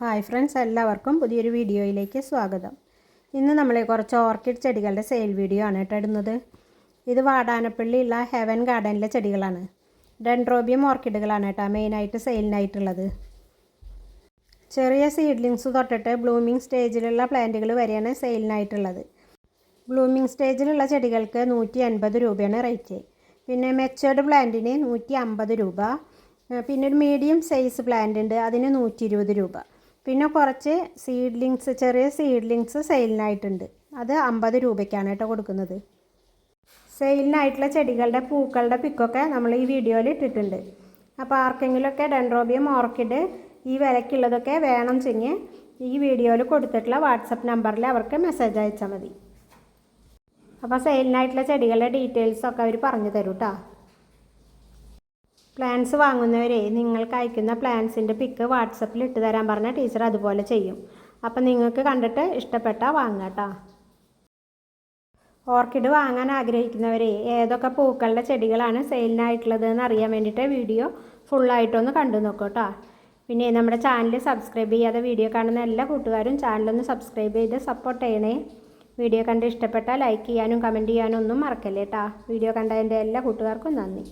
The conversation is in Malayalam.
ഹായ് ഫ്രണ്ട്സ് എല്ലാവർക്കും പുതിയൊരു വീഡിയോയിലേക്ക് സ്വാഗതം. ഇന്ന് നമ്മൾ കുറച്ച് ഓർക്കിഡ് ചെടികളുടെ സെയിൽ വീഡിയോ ആണ് കേട്ടോ ഇടുന്നത്. ഇത് വാടാനപ്പള്ളിയുള്ള ഹെവൻ ഗാർഡനിലെ ചെടികളാണ്. ഡെൻഡ്രോബിയം ഓർക്കിഡുകളാണ് കേട്ടോ മെയിനായിട്ട് സെയിലിനായിട്ടുള്ളത്. ചെറിയ സീഡ്ലിങ്സ് തൊട്ടിട്ട് ബ്ലൂമിങ് സ്റ്റേജിലുള്ള പ്ലാന്റുകൾ വരെയാണ് സെയിലിനായിട്ടുള്ളത്. ബ്ലൂമിങ് സ്റ്റേജിലുള്ള ചെടികൾക്ക് നൂറ്റി അൻപത് രൂപയാണ് റേറ്റ്. പിന്നെ മെച്ചേർഡ് പ്ലാന്റിന് നൂറ്റി അമ്പത് രൂപ പിന്നെ ഒരു മീഡിയം സൈസ് പ്ലാന്റ് ഉണ്ട് അതിന് നൂറ്റി ഇരുപത് രൂപ. പിന്നെ കുറച്ച് സീഡ്ലിങ്സ് ചെറിയ സീഡ്ലിങ്സ് സെയിലിനായിട്ടുണ്ട്. അത് അമ്പത് രൂപയ്ക്കാണ് കേട്ടോ കൊടുക്കുന്നത്. സെയിലിനായിട്ടുള്ള ചെടികളുടെ പൂക്കളുടെ പിക്കൊക്കെ നമ്മൾ ഈ വീഡിയോയിൽ ഇട്ടിട്ടുണ്ട്. അപ്പോൾ ആർക്കെങ്കിലുമൊക്കെ ഡെൻഡ്രോബിയം ഓർക്കിഡ് ഈ വിലക്കുള്ളതൊക്കെ വേണം ചെങ്ങ് ഈ വീഡിയോയിൽ കൊടുത്തിട്ടുള്ള വാട്സപ്പ് നമ്പറിൽ അവർക്ക് മെസ്സേജ് അയച്ചാൽ മതി. അപ്പോൾ സെയിലിനായിട്ടുള്ള ചെടികളുടെ ഡീറ്റെയിൽസൊക്കെ അവർ പറഞ്ഞു തരും പ്ലാൻസ് വാങ്ങുന്നവരെ നിങ്ങൾക്ക് അയക്കുന്ന പ്ലാൻസിന്റെ പിക്ക് വാട്സപ്പിൽ ഇട്ട് തരാൻ പറഞ്ഞാൽ ടീച്ചർ അതുപോലെ ചെയ്യും. അപ്പം നിങ്ങൾക്ക് കണ്ടിട്ട് ഇഷ്ടപ്പെട്ടാൽ വാങ്ങാം കേട്ടോ ഓർക്കിഡ് വാങ്ങാൻ ആഗ്രഹിക്കുന്നവരെ ഏതൊക്കെ പൂക്കളുടെ ചെടികളാണ് സെയിലിനായിട്ടുള്ളത് എന്ന് അറിയാൻ വേണ്ടിയിട്ട് വീഡിയോ ഫുള്ളായിട്ടൊന്ന് കണ്ടു നോക്കൂ കേട്ടോ പിന്നെ നമ്മുടെ ചാനൽ സബ്സ്ക്രൈബ് ചെയ്യാതെ വീഡിയോ കാണുന്ന എല്ലാ കൂട്ടുകാരും ചാനലൊന്ന് സബ്സ്ക്രൈബ് ചെയ്ത് സപ്പോർട്ട് ചെയ്യണേ. വീഡിയോ കണ്ട് ഇഷ്ടപ്പെട്ടാൽ ലൈക്ക് ചെയ്യാനും കമന്റ് ചെയ്യാനും ഒന്നും മറക്കല്ലേട്ടാ വീഡിയോ കണ്ടതിന്റെ എല്ലാ കൂട്ടുകാർക്കും നന്ദി.